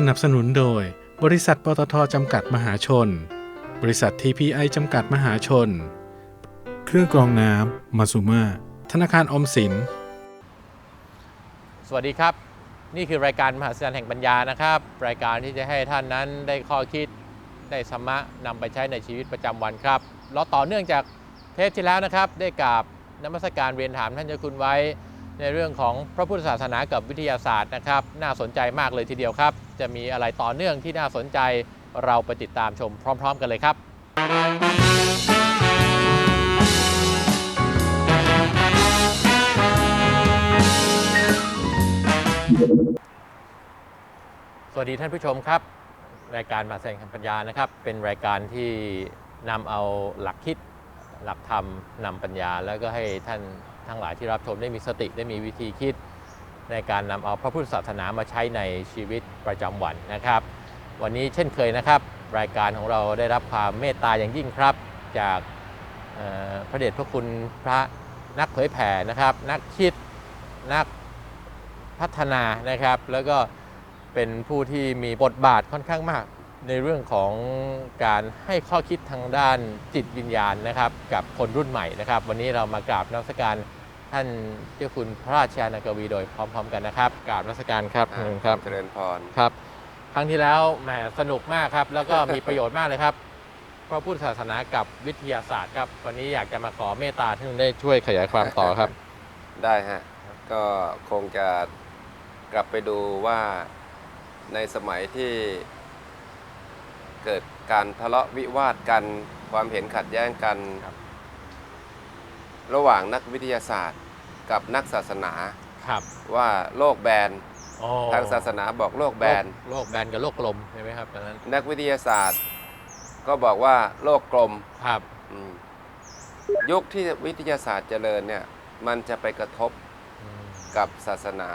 สนับสนุนโดย บริษัทปตทจำกัดมหาชน บริษัท TPI จำกัดมหาชน เครื่องกรองน้ำมาซูมาธนาคารอมสิน สวัสดีครับ นี่คือรายการมหาศาลแห่งปัญญานะครับ รายการที่จะให้ท่านนั้นได้ข้อคิดได้สมะนำไปใช้ในชีวิตประจำวันครับเราต่อเนื่องจากเทปที่แล้วนะครับได้กราบนมัสการเรียนถามท่านเจ้าคุณไว้ในเรื่องของพระพุทธศาสนากับวิทยาศาสตร์นะครับ น่าสนใจมากเลยทีเดียวครับ จะมีอะไรต่อเนื่องที่น่าสนใจเราไปติดตามชมพร้อม ๆ กันเลยครับสวัสดีท่านผู้ชมครับ รายการมาแสงคำปัญญานะครับ เป็นรายการที่นำเอาหลักคิดหลักธรรมนำปัญญา แล้วก็ให้ท่านทั้งหลายที่รับชมได้มีสติได้มีวิธีคิด ในการนำเอาพระพุทธศาสนามาใช้ในชีวิตประจำวันนะครับ วันนี้เช่นเคยนะครับ รายการของเราได้รับความเมตตาอย่างยิ่งครับ จากพระเดชพระคุณพระนักเผยแผ่นะครับ นักคิดนักพัฒนานะครับ แล้วก็เป็นผู้ที่มีบทบาทค่อนข้างมากในเรื่องของการให้ข้อคิดทางด้านจิตวิญญาณนะครับ กับคนรุ่นใหม่นะครับ วันนี้เรามากราบนมัสการ ท่านเจ้าคุณพระราชานากวีโดยพร้อม ๆ กันนะครับกราบนมัสการครับอ่าครับเจริญพร ครับ ครั้งที่แล้วแหมสนุกมากครับ แล้วก็มีประโยชน์มากเลยครับพระพุทธศาสนากับวิทยาศาสตร์ครับ วันนี้อยากจะมาขอเมตตาท่านได้ช่วยขยายความต่อครับ ได้ฮะ ก็คงจะกลับไปดูว่าในสมัยที่เกิดการทะเลาะวิวาทกัน ความเห็นขัดแย้งกัน ครับ ระหว่างนักวิทยาศาสตร์ กับนักศาสนาครับว่าโลกแบนโอ้ทางศาสนาบอกโลกแบน โลกแบนกับโลกกลมใช่ไหมครับตอนนั้นนักวิทยาศาสตร์ ก็บอกว่าโลกกลมครับอืมยุคที่วิทยาศาสตร์เจริญเนี่ยมันจะไปกระทบอืมกับศาสนา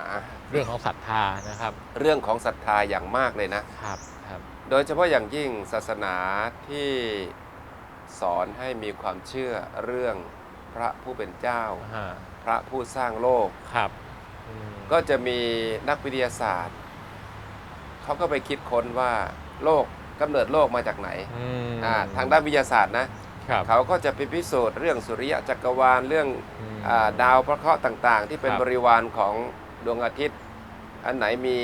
เรื่องของศรัทธานะครับเรื่องของศรัทธาอย่างมากเลยนะ ครับครับ โดยเฉพาะอย่างยิ่งศาสนาที่สอนให้มีความเชื่อเรื่องพระผู้เป็นเจ้าฮะ พระผู้สร้างโลก ครับอืมก็จะมีนักวิทยาศาสตร์ เขาก็ไปคิดค้นว่าโลกกำเนิดโลกมาจากไหนอืมอ่าทางด้านวิทยาศาสตร์นะ ครับเขาก็จะไปพิสูจน์เรื่องสุริยะจักรวาลเรื่องอืม อาดาวพระเคราะห์ต่างๆ ที่เป็นครับ บริวารของดวงอาทิตย์ อันไหนมี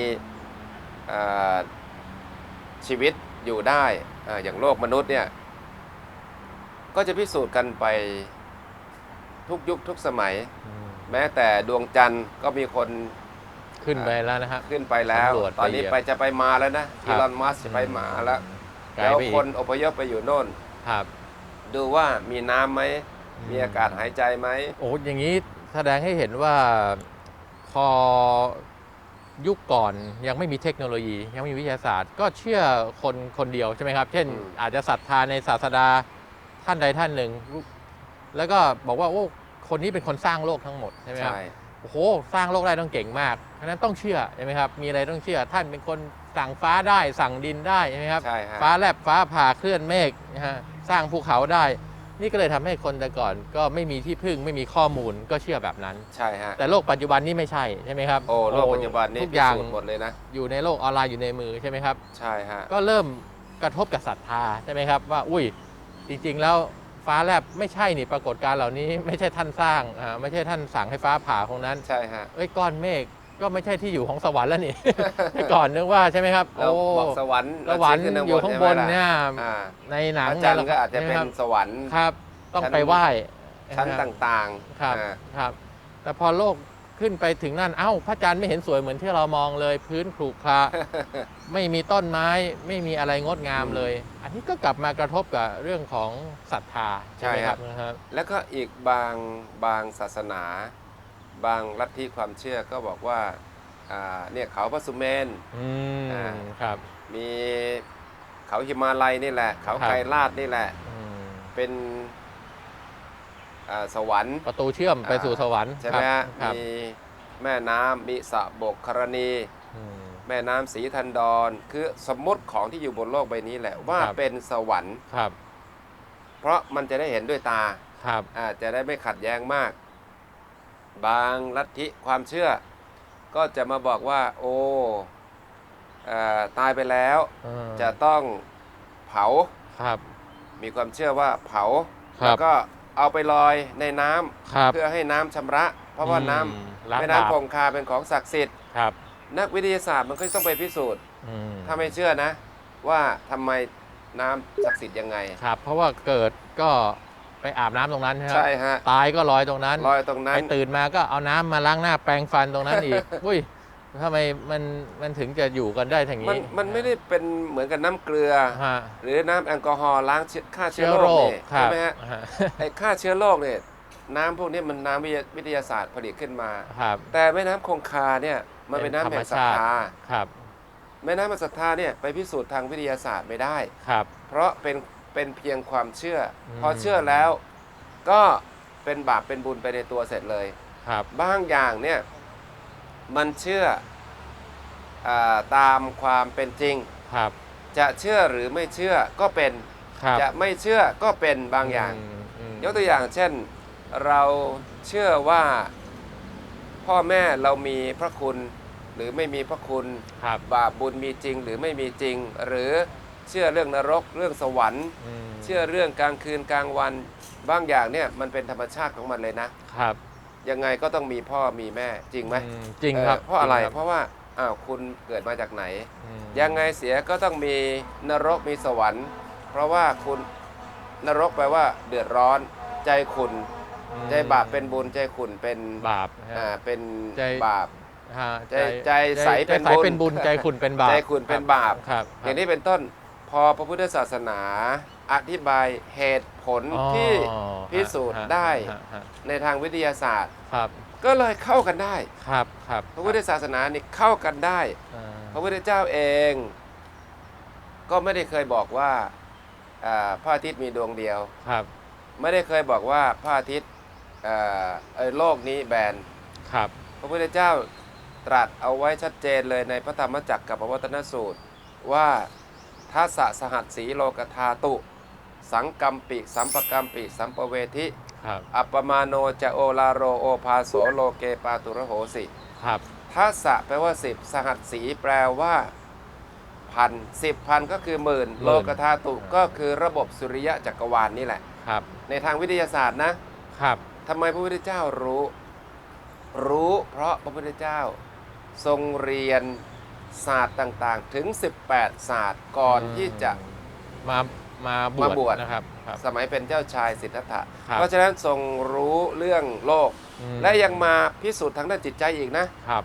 อ่าชีวิตอยู่ได้อ่าอย่างโลกมนุษย์เนี่ยก็จะพิสูจน์กันไป ทุกยุคทุกสมัย อืมแม้แต่ดวงจันทร์ก็มีคนขึ้นไปแล้วนะครับ ขึ้นไปแล้ว สำรวจตอนนี้ไปเหยียบไปจะไปมาแล้วนะครัอีบ ลอนมัสก์จะไปมาแล้วไกลแล้วไปอีกคนอพยพไปอยู่โน่น ครับดูว่ามีน้ำไหมมีอากาศหายใจไหม โอ้อย่างนี้แสดงให้เห็นว่าพอยุคก่อนยังไม่มีเทคโนโลยี ยังไม่มีวิทยาศาสตร์ ก็เชื่อคนคนเดียวใช่ไหมครับ เช่น อืม อาจจะศรัทธาในศาสดาท่านใดท่านหนึ่ง แล้วก็บอกว่าโอ้คนนี้เป็นคนสร้างโลกทั้งหมดใช่ไหมครับใช่โอ้โหสร้างโลกได้ต้องเก่งมากเพราะฉะนั้นต้องเชื่อใช่ไหมครับมีอะไรต้องเชื่อท่านเป็นคนสั่งฟ้าได้สั่งดินได้ใช่ไหมครับ ใช่ฮะฟ้าแลบฟ้าผ่าเคลื่อนเมฆนะฮะสร้างภูเขาได้ นี่ก็เลยทำให้คนแต่ก่อนก็ไม่มีที่พึ่งไม่มีข้อมูลก็เชื่อแบบนั้น ใช่ฮะแต่โลกปัจจุบันนี้ไม่ใช่ใช่ไหมครับโอ้โลกปัจจุบันนี้ทุกพิอย่างสูจน์หมดเลยนะอยู่ในโลกออนไลน์อยู่ในมือใช่ไหมครับ ใช่ฮะก็เริ่มกระทบกับศรัทธาใช่ไหมครับว่าอุ้ยจริง ๆ แล้ว ฟ้าแลบไม่ใช่นี่ปรากฏการณ์เหล่านี้ไม่ใช่ท่านสร้างอ่าไม่ใช่ท่านสั่งให้ฟ้าผ่าตรงนั้นใช่ฮะ เอ้ยก้อนเมฆก็ไม่ใช่ที่อยู่ของสวรรค์แล้วนี่ แต่ก่อนนึกว่าใช่ไหมครับเราบอกสวรรค์สวรรค์ขึ้อยู่ข้างบนใช่ไหมล่ะเนี่ย อ่าในหนังพระจันทร์ใก็อาจจะเป็นครับสวรรค์ ครับ ต้องชั้นไปไหว้ชั้นนะครับต่างๆครับอ่า ครับ แต่พอโลก ขึ้นไปถึงนั่นเอ้า พระจันทร์ไม่เห็นสวยเหมือนที่เรามองเลย พื้นขรุขระไม่มีต้นไม้ไม่มีอะไรงดงามเลย อันนี้ก็กลับมากระทบกับเรื่องของศรัทธาใช่ไหมใช่คครัรับบนะครับ แล้วก็อีกบางบางศาสนา บางลัทธิความเชื่อก็บอกว่าอ่าเนี่ยเขาพระสุเมนอืมอ่าครับมีเขาหิมาลัยนี่แหละ เขาครับไกรลาดนี่แหละอืมเป็น อ่าสวรรค์ประตูเชื่อมไปสู่สวรรค์ใช่ไหมฮะครับมีแม่น้ำมีสระบกครณี อืม แม่น้ำสีทันดอนคือสมมติของที่อยู่บนโลกใบนี้แหละว่าครับ เป็นสวรรค์ ครับเพราะมันจะได้เห็นด้วยตา ครับอาจจะได้ไม่ขัดแย้งมาก บางลัทธิความเชื่อ ก็จะมาบอกว่า โอ้เอ่อตายไปแล้วอืมจะต้องเผา ครับ มีความเชื่อว่าเผา ครับ แล้วก็ เอาไปลอยในน้ำครับ เพื่อให้น้ำชำระ เพราะว่าน้อืมล้างำแม่บาปน้ำคงคาเป็นของศักดิ์สิทธิ์ครับนักวิทยาศาสตร์มันก็ต้องไปพิสูจน์ อืมถ้าไม่เชื่อนะ ว่าทำไมน้ำศักดิ์สิทธิ์ยังไง ครับ เพราะว่าเกิดก็ไปอาบน้ำตรงนั้นใช่ไหมใช่ฮะตายก็ลอยตรงนั้นลอยตรงนั้ไปน ตื่นมาก็เอาน้ำมาล้างหน้าแปรงฟันตรงนั้นอีก อุ้ย ทำไมมันมันถึงจะอยู่กันได้อย่างมันนี้มันไม่ได้เป็นเหมือนกับน้ำเกลือ ฮะ หรือน้ำแอลกอฮอล์ล้างเชื้อฆ่าเชื้เชื้ออโรโรคคเนี่ยครัใช่บไหมฮะฮะไอ้ฆ่าเชื้อโรคเนี่ยน้ำพวกนี้มันน้ำวิทยาวิทยาศาสตร์ผลิตขึ้นมา ครับ แต่แม่น้ำคงคาเนี่ยมันเป็นน้ำแห่งศรัทธาครับ แม่น้ำแห่งศรัทธาเนี่ยไปพิสูจน์ทางวิทยาศาสตร์ไม่ได้ ครับ เพราะเป็นเป็นเพียงความเชื่ออม พอเชื่อแล้วก็เป็นบาปเป็นบุญไปในตัวเสร็จเลย ครับ บางอย่างเนี่ย มันเชื่ออาตามความเป็นจริง ครับ จะเชื่อหรือไม่เชื่อก็เป็น ครับจะไม่เชื่อก็เป็นบางอย่างมอืมยกตัวอย่างเช่น เราเชื่อว่าพ่อแม่เรามีพระคุณ หรือไม่มีพระคุณ ครับบาปบุญมีจริงหรือไม่มีจริง หรือเชื่อเรื่องนรกเรื่องสวรรค์ มเชื่อเรื่องกลางคืนกลางวันบางอย่างเนี่ยมันเป็นธรรมชาติของมันเลยนะ ครับ ยังไงก็ต้องมีพ่อมีแม่จริงไหมอืมจริงครับเออเพราะอะไรจงคบเพราะว่าอ้าวคุณเกิดมาจากไหน อืมยังไงเสียก็ต้องมีนรกมีสวรรค์ เพราะว่าคุณนรกแปลว่า เดือดร้อนใจขุนอืมใจบาปเป็นบุญใจขุนเป็นบาปนะฮะ อ่าเป็นใจ บาป ฮะใจใจใสเป็นใจบุญ เป็นบุญ ใจคุณเป็นบาปใจขุ่นเป็นบาป ครับ อย่างนี้เป็นต้นพอพระพุทธศาสนา อธิบายเหตุผลอ๋อที่พิสูจน์ฮะได้ฮะฮะในทางวิทยาศาสตร์ ครับก็เลยเข้ากันได้ ครับครับพระพุทธศาสนานี่เข้ากันได้ อ่าพระพุทธเจ้าเองก็ไม่ได้เคยบอกว่าอ่าพระอาทิตย์มีดวงเดียว ครับไม่ได้เคยบอกว่าพระอาทิตย์อ่าเอ่อโลกนี้แบน ครับพระพุทธเจ้าตรัสเอาไว้ชัดเจนเลยในพระธรรมจักรกับพระวัตนสูตร ว่าทัสสะสหัสสีโลกธาตุ สังกัมปิสัมปกัมปิ สัมปเวทิครับอัปปมาโนจะโอลาโรโอภาโสโลเกปาตุระโหสิครับทัสสะแปลว่าสิบสหัสสีแปลว่าพันสิบพันก็คือหมื่นโลกธาตุก็คือระบบสุริยะจักรวาลนี่แหละครับ ในทางวิทยาศาสตร์นะครับทำไมพระพุทธเจ้ารู้ รู้เพราะพระพุทธเจ้าทรงเรียนศาสตร์ต่างๆ ถึง 18 ศาสตร์ก่อนที่จะมา มาบวมาชบวช นะครับครับ สมัยเป็นเจ้าชายสิทธัตถะ ครับ เพราะฉะนั้นทรงรู้เรื่องโลก อืมและยังมาพิสูจน์ทางด้านจิตใจอีกนะ ครับ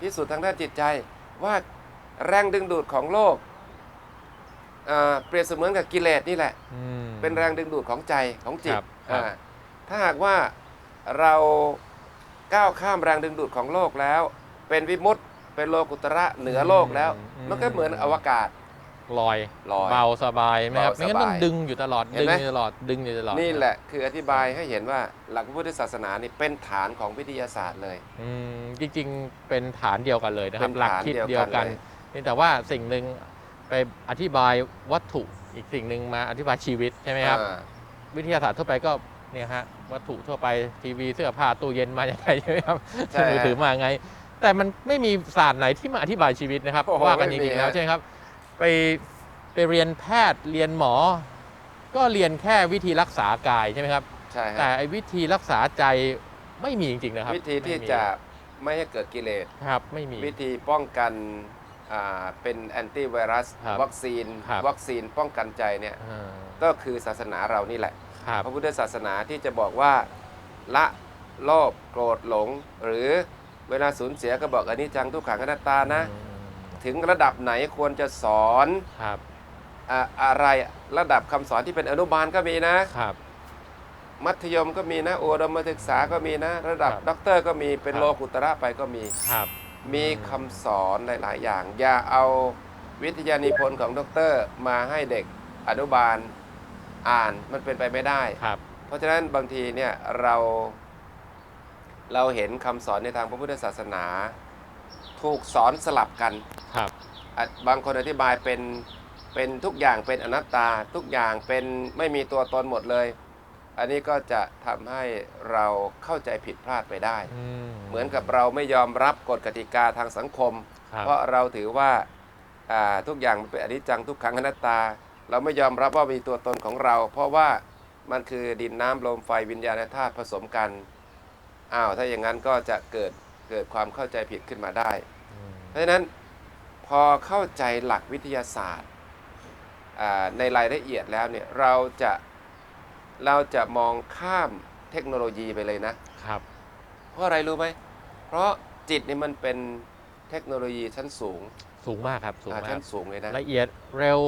พิสูจน์ทางด้านจิตใจว่าแรงดึงดูดของโลกอ่าเปรียบเสมือนกับกิเลสนี่แหละ อืม เป็นแรงดึงดูดของใจของจิตครับครับ อ่าถ้าหากว่าเราก้าวข้ามแรงดึงดูดของโลกแล้ว เป็นวิมุตติเป็นโลกุตระเหนือโลกแล้ว มันก็เหมือนอวกาศ ลอยลอยเบาสบายไหมครับเบาสบายไม่งั้นต้องดึงอยู่ตลอดเห็นดึงไหม อยู่ตลอดดึงอยู่ตลอดนี่แหละคืออธิบายให้เห็นว่าหลักพระพุทธศาสนานี่เป็นฐานของวิทยาศาสตร์เลย อืมจริงๆเป็นฐานเดียวกันเลยนะครัเป็บนหลักฐานคิดเดีเดียยววกักันนเลยเพียงแต่ว่าสิ่งหนึ่งไปอธิบายวัตถุอีกสิ่งหนึ่งมาอธิบายชีวิตใช่ไหมครับ อ่าวิทยาศาสตร์ทั่วไปก็เนี่ยฮะวัตถุทั่วไปทีวีเสื้อผ้าตู้เย็นมาอย่างไรใช่ไหมครับใช่ฮะมือถือมาไง แต่มันไม่มีศาสตร์ไหนที่มาอธิบายชีวิตนะครับโอ้โหว่ากันจไม่มีริงๆแล้วฮะ ใช่ไหมครับ ไปไปเรียนแพทย์เรียนหมอ ก็เรียนแค่วิธีรักษากายใช่ไหมครับ ใช่ฮะแต่ไอ้วิธีรักษาใจไม่มีจริงๆนะครับวิธีที่ไม่มีจะไม่ให้เกิดกิเลส ครับไม่มี วิธีป้องกันอ่าเป็นแอนตี้ไวรัส ครับวัคซีน ครับ วัคซีนป้องกันใจเนี่ยอ่าก็คือศาสนาเรานี่แหละ ครับพระพุทธศาสนาที่จะบอกว่าละโลภโกรธหลง หรือเวลาสูญเสียก็บอกอันนี้จังทุกขังอนัตตานะ อืม ถึงระดับไหนควรจะสอนครับอะอะไรระดับคำสอนที่เป็นอนุบาลก็มีนะ ครับ มัธยมก็มีนะอุดมศึกษาก็มีนะ ระดับครับด็อกเตอร์ก็มีเป็นครับ โลกุตระไปก็มี ครับ มีคำสอนหลาย ๆ อย่าง อย่าเอาวิทยานิพนธ์ของด็อกเตอร์มาให้เด็กอนุบาลอ่านมันเป็นไปไม่ได้ ครับ เพราะฉะนั้นบางทีเนี่ยเราเราเห็นคำสอนในทางพระพุทธศาสนา ถูกสอนสลับกันครับอะบางคนอธิบายเป็นเป็นทุกอย่างเป็นอนัตตาทุกอย่างเป็นไม่มีตัวตนหมดเลย อันนี้ก็จะทำให้เราเข้าใจผิดพลาดไปได้อืมเหมือนกับเราไม่ยอมรับกฎกติกาทางสังคมครับเพราะเราถือว่าอ่าทุกอย่างมันเป็นอนิจจังทุกขังอนัตตา เราไม่ยอมรับว่ามีตัวตนของเรา เพราะว่ามันคือดินน้ำลมไฟวิญญาณธาตุผสมกันอ้าวถ้าอย่างนั้นก็จะเกิด เกิดความเข้าใจผิดขึ้นมาได้อืมเพราะฉะนั้นพอเข้าใจหลักวิทยาศาสตร์อ่าในรายละเอียดแล้วเนี่ยเราจะเราจะมองข้ามเทคโนโลยีไปเลยนะครับ เพราะอะไรรู้ไหม เพราะจิตนี่มันเป็นเทคโนโลยีชั้นสูง สูงมากครับสูงอ่ามาชั้กนสูงเลยนะละเอียดเร็ว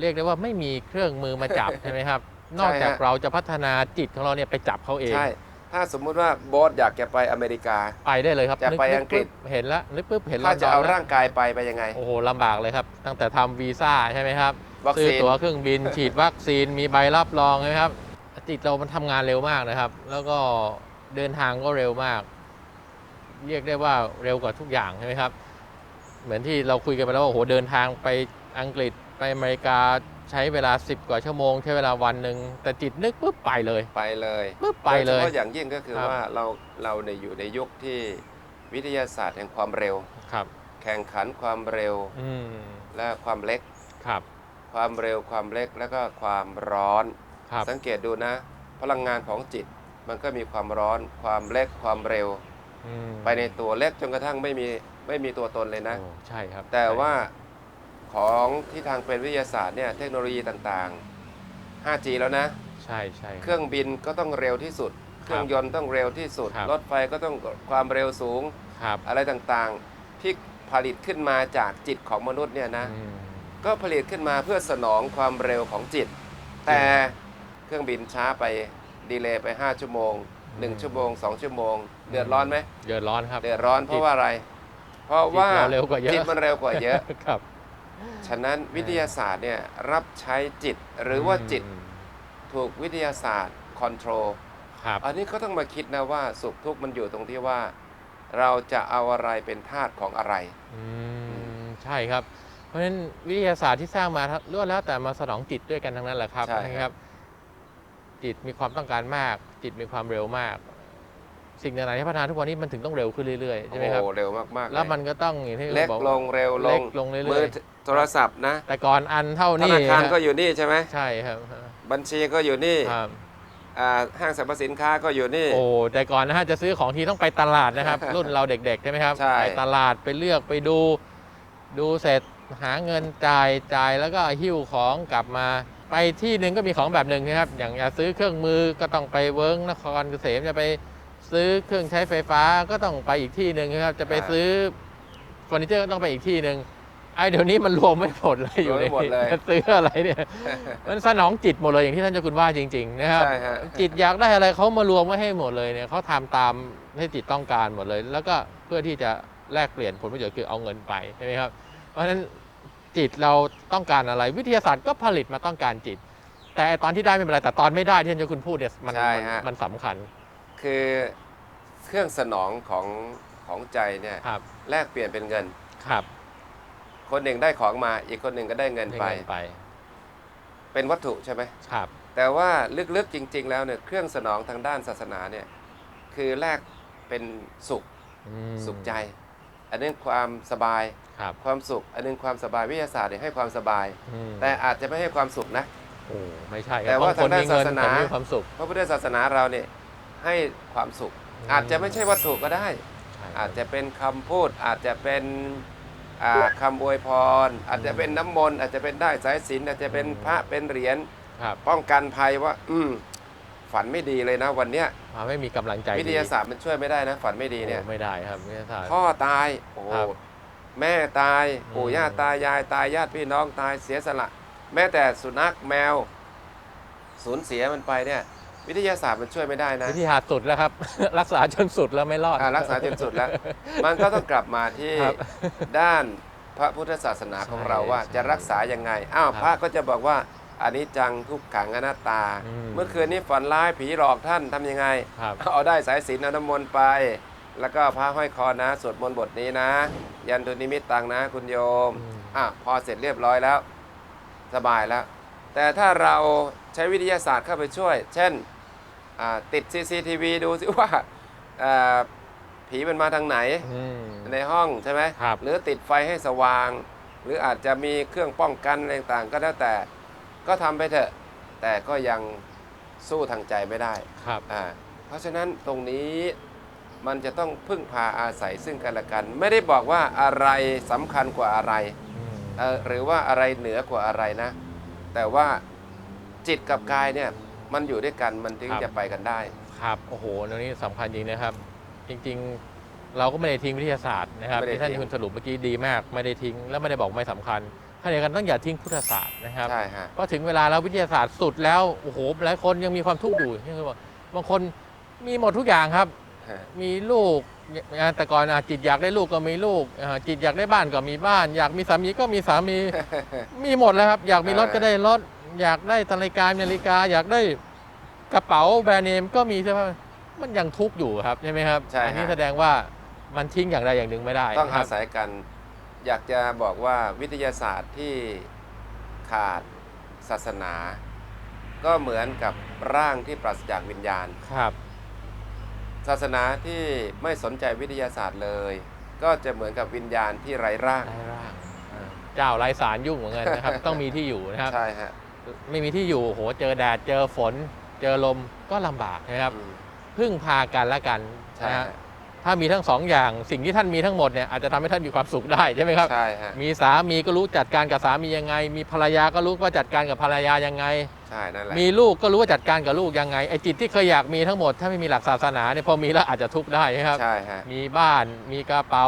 เรียกได้ว่าไม่มีเครื่องมือมาจับใช่ไหมครับ นอกจากฮะเราจะพัฒนาจิตของเราเนี่ยไปจับเขาเองใช่ ถ้าสมมุติว่าโบสอยากจะไปอเมริกา ไปได้เลยครับจะนึไปนึอังกฤษปุ๊บเห็นแล้วนึกปุ๊บเห็นถ้าจะเอาลนดนแล้วร่างกายไปไปยังไง โอ้โหลำบากเลยครับ ตั้งแต่ทำวีซ่าใช่ไหมครับวัคซื้อซีนตั๋วเครื่องบิน ฉีดวัคซีนมีใบรับรองใช่ไหมครับจิตเรามันทำงานเร็วมากนะครับ แล้วก็เดินทางก็เร็วมาก เรียกได้ว่าเร็วกว่าทุกอย่างใช่ไหมครับ เหมือนที่เราคุยกันไปแล้วว่าโอ้โหเดินทางไปอังกฤษไปอเมริกา ใช้เวลา 10 กว่าชั่วโมง ใช้เวลาวันหนึ่งแต่จิตนึกปุ๊บไปเลยไปเลยปุ๊บไปเลยโดเฉพาะอย่างยิ่งก็คือครับว่าเราเราในยอยู่ในยุคที่วิทยาศาสตร์แห่งความเร็วครับ แข่งขันความเร็วอืมและความเล็กครับ ความเร็วความเล็กแล้วก็ความร้อนครับสังเกตดูนะ พลังงานของจิตมันก็มีความร้อน ความเล็กความเร็วอืมไปในตัวเล็กจนกระทั่งไม่มีไม่มีตัวตนเลยนะโอ้ใช่ครับ แต่ใช่ว่า ของที่ทางเป็นวิทยาศาสตร์เนี่ยเทคโนโลยีต่างๆ 5G แล้วนะ ใช่ใช่ เครื่องบินก็ต้องเร็วที่สุด เครื่องยนต์ต้องเร็วที่สุด ครับ รถไฟก็ต้องความเร็วสูง ครับอะไรต่างๆ ที่ผลิตขึ้นมาจากจิตของมนุษย์เนี่ยนะ อืม ก็ผลิตขึ้นมาเพื่อสนองความเร็วของจิต แต่เครื่องบินช้าไปดีเลย์ไป 5 ชั่วโมง1ชั่วโมง 2 ชั่วโมง เดือดร้อนไหม เดือดร้อนครับ เดือดร้อนเพราะว่าอะไร เพราะว่าจิตเราเร็วกว่าเยอะ จิตมันเร็วกว่าเยอะ ครับ ฉะนั้นวิทยาศาสตร์เนี่ยรับใช้จิตหรือว่าจิตอืมถูกวิทยาศาสตร์คอนโทรลครับอันนี้ก็ต้องมาคิดนะว่าสุขทุกข์มันอยู่ตรงที่ว่า เราจะเอาอะไรเป็นธาตุของอะไรอืมใช่ครับ เพราะฉะนั้นวิทยาศาสตร์ที่สร้างมาล้วนแล้วแต่มาสนองจิตด้วยกันทั้งนั้นแหละครับใช่ครับนะครับ จิตมีความต้องการมาก จิตมีความเร็วมาก สิ่งต่างๆที่พัฒนาทุกวันนี้มันถึงต้องเร็วขึ้นเรื่อยๆใช่ไหมครับโอ้เร็วมากๆแล้วเยมันก็ต้องอย่างที่เล็กบอกลงเร็วลเล็งกลงเรื่มืออย โทรศัพท์นะๆแต่ก่อนอันเท่าธนี้นาคารก็ฮะอยู่นี่ใช่ไหมใช่ครับบัญชีก็อยู่นี่ครับอ่าห้างสรรพสินค้าก็อยู่นี่ โอ้แต่ก่อนนะฮะจะซื้อของทีต้องไปตลาดนะครับ รุ่นเราเด็กๆใช่ไหมครับใช่ ไปตลาดไปเลือกไปดู ดูเสร็จหาเงินจ่ายจ่ายแล้วก็หิ้วของกลับมา ไปที่หนึ่งก็มีของแบบหนึ่งนะครับ อย่างอยากซื้อเครื่องมือก็ต้องไปเวิร์กนครเกษมจะไปซื้อเครื่องใช้ไฟฟ้าก็ต้องไปอีกที่หนึ่งนะครับ จะไปซื้อเฟอร์นิเจอร์ก็ต้องไปอีกที่หนึ่ง ไอ้เดี๋ยวนี้มันรวมไม่หมดเลยอยู่ในรวมไม่หมดเลยจะซื้ออะไรเนี่ย มันสนองจิตหมดเลยอย่างที่ท่านเจ้าคุณว่าจริง ๆ นะครับ ใช่ฮะ จิตอยากได้อะไรเขามารวมไว้ให้หมดเลยเนี่ยเขาทำตามให้จิตต้องการหมดเลย แล้วก็เพื่อที่จะแลกเปลี่ยนผลประโยชน์คือเอาเงินไปใช่ไหมครับ เพราะฉะนั้นจิตเราต้องการอะไร วิทยาศาสตร์ก็ผลิตมาต้องการจิต แต่ตอนที่ได้ไม่เป็นไรแต่ตอนไม่ได้ที่ท่านเจ้าคุณพูดเนี่ยมันใช่มันฮะ มันสำคัญคือเครื่องสนองของของใจเนี่ยครับแลกเปลี่ยนเป็นเงิน ครับ คนหนึ่งได้ของมา อีกคนหนึ่งก็ได้เงินให้ไปเงินไป เป็นวัตถุใช่ไหมครับ แต่ว่าลึกๆจริง ๆ แล้วเนี่ยเครื่องสนองทางด้านศาสนาเนี่ยคือแลกเป็นสุขอืมสุขใจ อันนึงความสบายครับความสุข อันนึงความสบายวิทยาศาสตร์เนี่ยให้ความสบายอืมแต่อาจจะไม่ให้ความสุขนะโอ้ไม่ใช่ครับแต่ว่าบคนทางด้านมีเงินศาสนาผมมีความสุขพระพุทธศาสนาเราเนี่ยให้ความสุขอืมอาจจะไม่ใช่วัตถุก็ได้ใช่ครับอาจจะเป็นคำพูดอาจจะเป็นอ่า คำอวยพร อาจจะเป็นน้ำมนต์อาจจะเป็นได้สายสิญจนอาจจะเป็นพระเป็นเหรียญครับป้องกันภัยว่า อืมฝันไม่ดีเลยนะวันเนี้ยทำให้มีกำลังใจวิทยาศาสตร์มันช่วยไม่ได้นะ ฝันไม่ดีเนี่ย โอ้ไม่ได้ครับวิทยาศาสตร์ พ่อตายโอ้โหครับแม่ตายอืมปู่ย่าตายายตายญาติพี่น้องตายเสียสละ แม้แต่สุนัขแมว สูญเสียมันไปเนี่ย วิทยาศาสตร์มันช่วยไม่ได้นะวิทยาศาสตร์สุดแล้วครับ รักษาจนสุดแล้วไม่รอดอ่ารักษาจนสุดแล้ว มันก็ต้องกลับมาที่ครับด้านพระพุทธศาสนาของเราว่าใช่จะรักษายังไง อ้าว ครับพระก็จะบอกว่าอันนี้จังทุกขังอนัตตา อืม เมื่อคืนนี้ฝันร้ายผีหลอกท่านทำยังไง ครับ เอาได้สายศีลเอาน้ำมนต์ไป แล้วก็พระห้อยคอนะ สวดมนต์บทนี้นะ ยันตุนิมิตตังนะ คุณโยมอืม อะพอเสร็จเรียบร้อยแล้ว สบายแล้ว แต่ถ้าเราใช้วิทยาศาสตร์เข้าไปช่วย เช่นอ่า ติด CCTV ดูสิว่าอ่าผีมันมาทางไหนอืมในห้องใช่ไหมครับหรือติดไฟให้สว่าง หรืออาจจะมีเครื่องป้องกันอะไรต่างๆก็แล้วแต่ ก็ทำไปเถอะ แต่ก็ยังสู้ทางใจไม่ได้ครับอ่าเพราะฉะนั้นตรงนี้มันจะต้องพึ่งพาอาศัยซึ่งกันและกัน ไม่ได้บอกว่าอะไรสำคัญกว่าอะไรอืมเอ่อหรือว่าอะไรเหนือกว่าอะไรนะ แต่ว่าจิตกับกายเนี่ย มันอยู่ด้วยกันมันถึงจะไปกันได้ ครับโอ้โหตรงนี้สำคัญจริงนะครับ จริงๆ เราก็ไม่ได้ทิ้งวิทยาศาสตร์นะครับไม่ได้ที่ท่านทิ้ง คุณสรุปเมื่อกี้ดีมาก ไม่ได้ทิ้ง และไม่ได้บอกไม่สำคัญขณะเดียวกันต้องอย่าทิ้งพุทธศาสตร์นะครับ ใช่ฮะเพราะถึงเวลาแล้ววิทยาศาสตร์สุดแล้วโอ้โหหลายคนยังมีความทุกข์อยู่ที่คือว่าบางคนมีหมดทุกอย่างครับมีลูกอ่าแต่ก่อนอะจิตอยากได้ลูกก็มีลูกอ่าจิตอยากได้บ้านก็มีบ้าน อยากมีสามีก็มีสามี มีหมดแล้วครับ อยากมีรถก็ได้รถ อยากได้นาฬิกานาฬิกา อยากได้กระเป๋าแบรนด์เนมก็มีใช่ไหมมันยังทุกข์อยู่ครับใช่ไหมครับใช่ฮะ อันี้แสดงว่ามันทิ้งอย่างใดอย่างหนึ่งไม่ได้ต้องครัอาบศัยกัน อยากจะบอกว่าวิทยาศาสตร์ที่ขาดศาสนา ก็เหมือนกับร่างที่ปราศจากวิญญาณ ครับ ศาสนาที่ไม่สนใจวิทยาศาสตร์เลย ก็จะเหมือนกับวิญญาณที่ไร้ร่าง ไร้ร่างอ่าเจ้าไร้สารยุ่งเหมือนกันนะครับ ต้องมีที่อยู่นะครับ ใช่ฮะ ไม่มีที่อยู่โหเจอแดดเจอฝน เจอลมก็ลำบากนะครับ อืม พึ่งพากันและกันใช่นะฮะฮะถ้ามีทั้งสองอย่างสิ่งที่ท่านมีทั้งหมดเนี่ยอาจจะทำให้ท่านมีความสุขได้ใช่ไหมครับ ใช่ฮะมีสามีก็รู้จัดการกับสามียังไง มีภรรยาก็รู้ว่าจัดการกับภรรยายังไง ใช่นั่นแหละมีลูกก็รู้ว่าจัดการกับลูกยังไงไอ้จิตที่เคยอยากมีทั้งหมดถ้าไม่มีหลักศาสนาเนี่ยพอมีแล้วอาจจะทุกข์ได้นะครับ ใช่ฮะมีบ้านมีกระเป๋า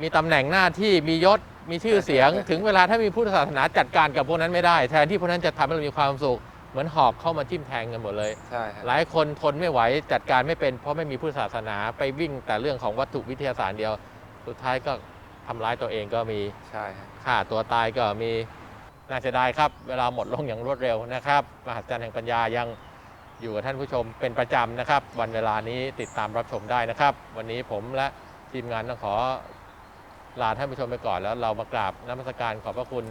มีตำแหน่งหน้าที่มียศ มีชื่อเสียง ถึงเวลาถ้ามีพุทธศาสนาจัดการกับพวกนั้นไม่ได้แทนที่พวกนั้นจะทำให้เรามีความสุข เหมือนหอกเข้ามาทิ่มแทงกันหมดเลย ใช่ฮะหลายคนทนไม่ไหวจัดการไม่เป็นเพราะไม่มีพุทธศาสนาไปวิ่งแต่เรื่องของวัตถุวิทยาศาสตร์เดียว สุดท้ายก็ทำร้ายตัวเองก็มีใช่ฮะฆ่าตัวตายก็มีน่าเสียดายครับ เวลาหมดลงอย่างรวดเร็วนะครับมหัศจรรย์แห่งปัญญายังอยู่กับท่านผู้ชมเป็นประจำนะครับ วันเวลานี้ติดตามรับชมได้นะครับ วันนี้ผมและทีมงานต้องขอ ลาท่านผู้ชมไปก่อนแล้วเรามากราบน้ำมศการขอบพระคุณ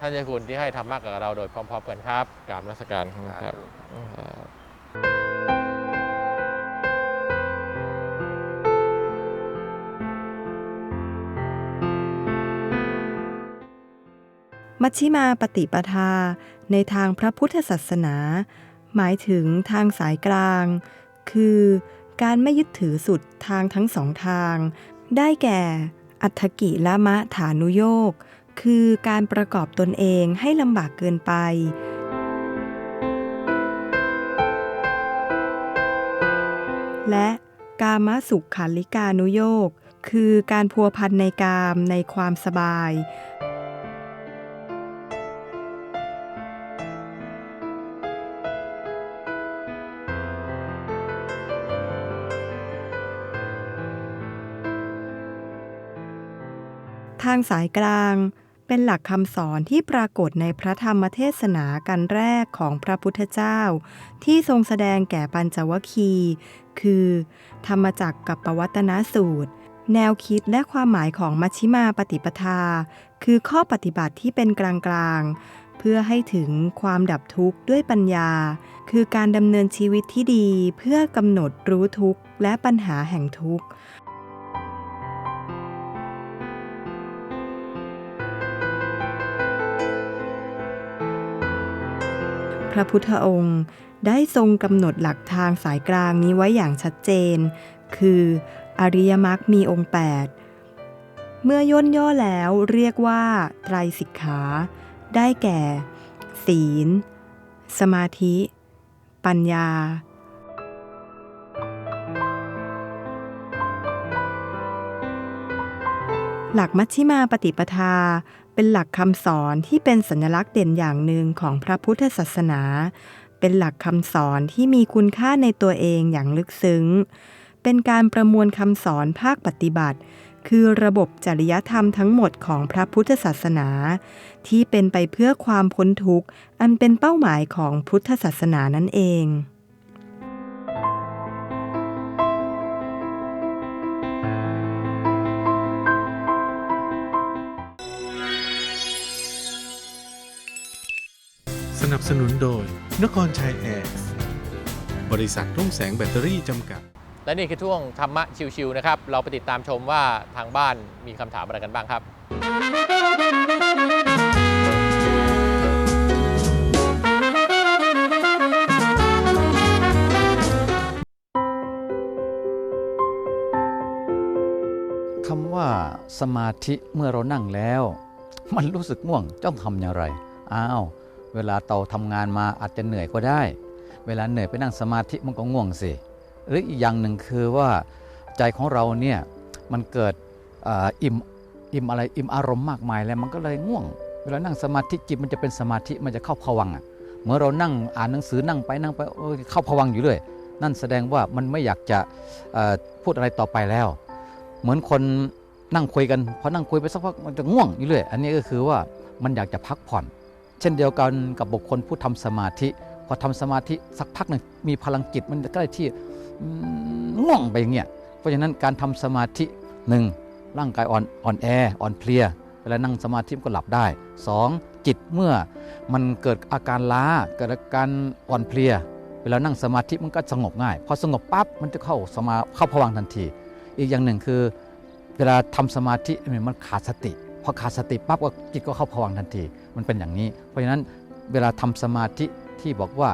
ท่านเจ้าคุณที่ให้ธรรมะกับเราโดยพร้อม ๆ กันครับกราบนมัสการครับมัชฌิมาปฏิปทาในทางพระพุทธศาสนา หมายถึงทางสายกลาง คือการไม่ยึดถือสุดทางทั้งสองทาง ได้แก่ อัตกิละมะฐานุโยกคือการประกอบตนเองให้ลำบากเกินไป และกามสุขขันลิกานุโยกคือการพัวพันในกามในความสบาย ทางสายกลาง เป็นหลักคำสอนที่ปรากฏในพระธรรมเทศนากันแรกของพระพุทธเจ้า ที่ทรงแสดงแก่ปัญจวคีคือ ธรรมจักรกับปวัตนสูตร แนวคิดและความหมายของมัชฌิมาปฏิปทา คือข้อปฏิบัติที่เป็นกลางๆ เพื่อให้ถึงความดับทุกข์ด้วยปัญญา คือการดำเนินชีวิตที่ดีเพื่อกำหนดรู้ทุกข์และปัญหาแห่งทุกข์ ระพุทธองค์ ได้ทรงกำหนดหลักทางสายกลางนี้ไว้อย่างชัดเจน คืออริยมรรคมีองค์ 8 เมื่อย่นย่อแล้วเรียกว่าไตรสิกขา ได้แก่ ศีล สมาธิ ปัญญาหลักมัชฌิมาปฏิปทา เป็นหลักคำสอนที่เป็นสัญลักษณ์เด่นอย่างหนึ่งของพระพุทธศาสนา เป็นหลักคำสอนที่มีคุณค่าในตัวเองอย่างลึกซึ้ง เป็นการประมวลคำสอนภาคปฏิบัติ คือระบบจริยธรรมทั้งหมดของพระพุทธศาสนา ที่เป็นไปเพื่อความพ้นทุกข์ อันเป็นเป้าหมายของพุทธศาสนานั่นเอง สนับสนุนโดย นครชัยแอร์บริษัทรุ่งแสงแบตเตอรี่จำกัด และนี่คือช่วงธรรมะชิวๆนะครับ เราไปติดตามชมว่าทางบ้านมีคำถามอะไรกันบ้างครับ คำว่าสมาธิเมื่อเรานั่งแล้ว มันรู้สึกง่วงต้องทำอย่างไร อ้าว เวลาเราทำงานมาอาจจะเหนื่อยก็ได้ เวลาเหนื่อยไปนั่งสมาธิมันก็ง่วงสิ หรืออีกอย่างหนึ่งคือว่าใจของเราเนี่ยมันเกิดอ,อิ่มอิ่มอะไรอิ่มอารมณ์มากมายแล้วมันก็เลยง่วง เวลานั่งสมาธิจิตมันจะเป็นสมาธิมันจะเข้าผวังอะเมื่อเรานั่งอ่านหนังสือนั่งไปนั่งไปเข้าผวังอยู่เลย นั่นแสดงว่ามันไม่อยากจะพูดอะไรต่อไปแล้ว เหมือนคนนั่งคุยกันพอนั่งคุยไปสักพักมันจะง่วงอยู่เรื่อยอันนี้ก็คือว่ามันอยากจะพักผ่อน เช่นเดียวกันกับบุคคลผู้ทำสมาธิ พอทำสมาธิสักพักหนึ่งมีพลังจิตมันใกล้ที่ง่วงไปอย่างเงี้ยเพราะฉะนั้นการทำสมาธิหนึ่งร่างกายอ่อนอ่อนแออ่อนเพลียเวลานั่งสมาธิก็หลับได้สองจิตเมื่อมันเกิดอาการล้าเกิดอาการอ่อนเพลีย เวลานั่งสมาธิมันก็สงบง่าย พอสงบปั๊บมันจะเข้าสมาเข้าผวังทันที อีกอย่างหนึ่งคือ เวลาทำสมาธิมันขาดสติ พอขาดสติปั๊บก็จิตก็เข้าผวังทันที มันเป็นอย่างนี้ เพราะฉะนั้นเวลาทำสมาธิที่บอกว่า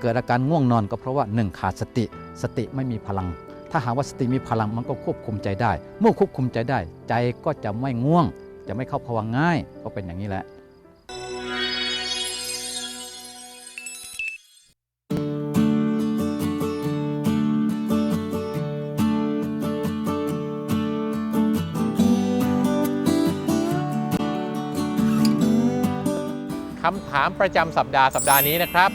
เกิดอาการง่วงนอนก็เพราะว่าหนึ่งขาดสติ สติไม่มีพลัง ถ้าหากว่าสติมีพลังมันก็ควบคุมใจได้ เมื่อควบคุมใจได้ ใจก็จะไม่ง่วง จะไม่เข้าผวังง่าย ก็เป็นอย่างนี้แหละ คำถามประจำสัปดาห์สัปดาห์นี้นะครับ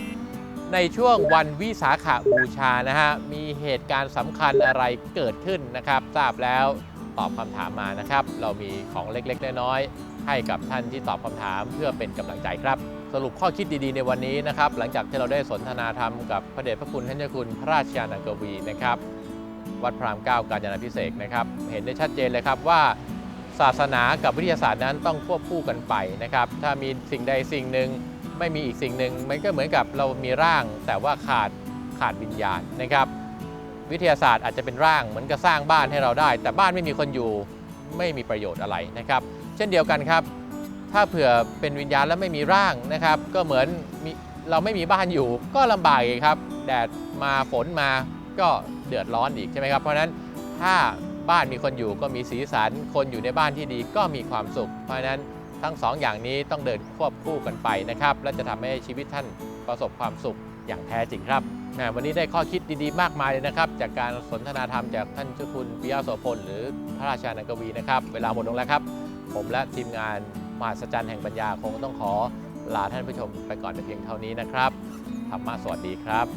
ในช่วงวันวิสาขาบูชานะฮะมีเหตุการณ์สำคัญอะไรเกิดขึ้นนะครับ ทราบแล้วตอบคำถามมานะครับ เรามีของเล็กๆน้อยๆให้กับท่านที่ตอบคำถามเพื่อเป็นกำลังใจครับ สรุปข้อคิดดีๆในวันนี้นะครับ หลังจากที่เราได้สนทนาธรรมกับพระเดชพระคุณท่านเจ้าคุณพระราชยานังกวีนะครับ วัดพระรามเก้ากาญจนาพิเศษนะครับ เห็นได้ชัดเจนเลยครับว่าศาสนากับวิทยาศาสตร์นั้นต้องควบคู่กันไปนะครับ ถ้ามีสิ่งใดสิ่งหนึ่ง ไม่มีอีกสิ่งหนึ่งมันก็เหมือนกับเรามีร่าง แต่ว่าขาดขาดวิญญาณนะครับ วิทยาศาสตร์อาจจะเป็นร่างเหมือนกับสร้างบ้านให้เราได้ แต่บ้านไม่มีคนอยู่ไม่มีประโยชน์อะไรนะครับ เช่นเดียวกันครับ ถ้าเผื่อเป็นวิญญาณแล้วไม่มีร่างนะครับ ก็เหมือนเราไม่มีบ้านอยู่ ก็ลำบากอีกครับแดดมาฝนมาก็เดือดร้อนอีกใช่ไหมครับเพราะฉะนั้นถ้าบ้านมีคนอยู่ก็มีสีสัน คนอยู่ในบ้านที่ดีก็มีความสุข เพราะฉะนั้น ทั้งสองอย่างนี้ต้องเดินควบคู่กันไปนะครับ และจะทำให้ชีวิตท่านประสบความสุขอย่างแท้จริงครับแหมวันนี้ได้ข้อคิดดีๆ มากมายเลยนะครับ จากการสนทนาธรรมจากท่านเจ้าคุณปิยะโสพลหรือพระราชานังกวีนะครับ เวลาหมดลงแล้วครับ ผมและทีมงานมหัศจรรย์แห่งปัญญาคงต้องขอลาท่านผู้ชมไปก่อนเพียงเท่านี้นะครับธรรมะสวัสดีครับ